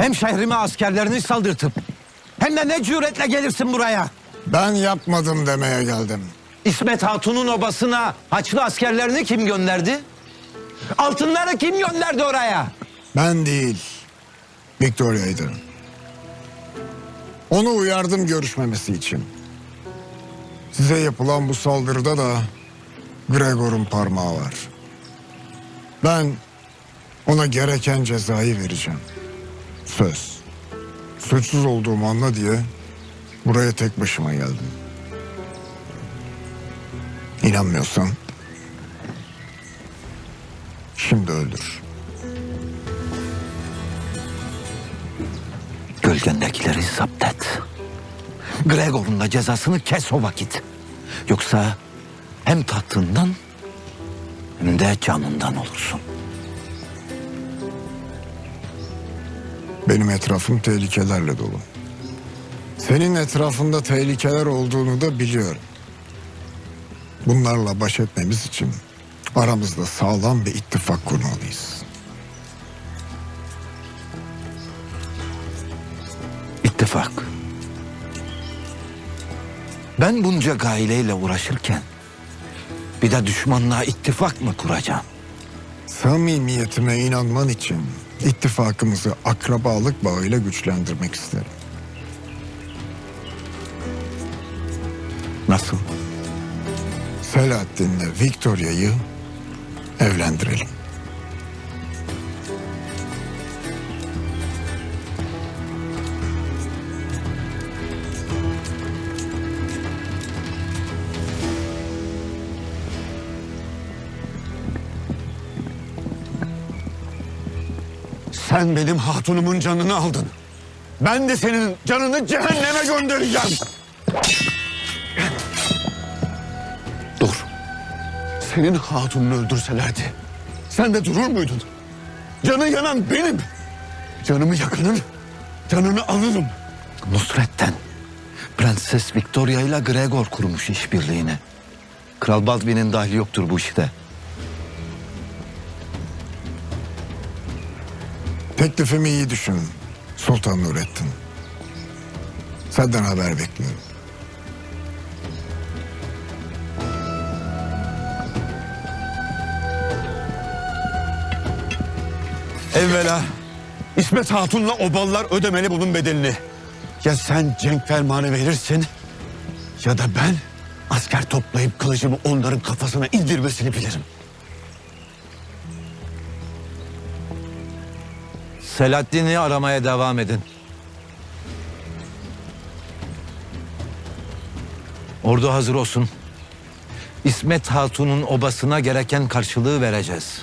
Hem şehrime askerlerini saldırtıp hem de ne cüretle gelirsin buraya. Ben yapmadım demeye geldim. İsmet Hatun'un obasına Haçlı askerlerini kim gönderdi? Altınları kim gönderdi oraya? Ben değil. Victoria'ydı. Onu uyardım görüşmemesi için. Size yapılan bu saldırıda da Gregor'un parmağı var. Ben ona gereken cezayı vereceğim. Söz. Suçsuz olduğumu anla diye buraya tek başıma geldim. İnanmıyorsan şimdi öldür. Gölgendekileri zapt et. Gregor'un da cezasını kes o vakit. Yoksa hem tahtından hem de canından olursun. Benim etrafım tehlikelerle dolu. Senin etrafında tehlikeler olduğunu da biliyorum. Bunlarla baş etmemiz için aramızda sağlam bir ittifak kurmalıyız. İttifak. Ben bunca gaileyle uğraşırken bir de düşmanla ittifak mı kuracağım? Samimiyetime inanman için ittifakımızı akrabalık bağıyla güçlendirmek isterim. Nasıl? Selahattin'le Victoria'yı evlendirelim. Sen benim hatunumun canını aldın. Ben de senin canını cehenneme göndereceğim. Dur. Senin hatununu öldürselerdi. Sen de durur muydun? Canı yanan benim. Canımı yakanın canını alırım. Nusret'ten. Prenses Victoria ile Gregor kurmuş işbirliğini. Kral Baldwin'in dahli yoktur bu işte. Teklifimi iyi düşün Sultan Nurettin. Senden haber bekliyorum. Evvela İsmet Hatun'la oballar ödemeli bunun bedelini. Ya sen cenk fermanı verirsin ya da ben asker toplayıp kılıcımı onların kafasına indirmesini bilirim. Selahaddin'i aramaya devam edin. Ordu hazır olsun. İsmet Hatun'un obasına gereken karşılığı vereceğiz.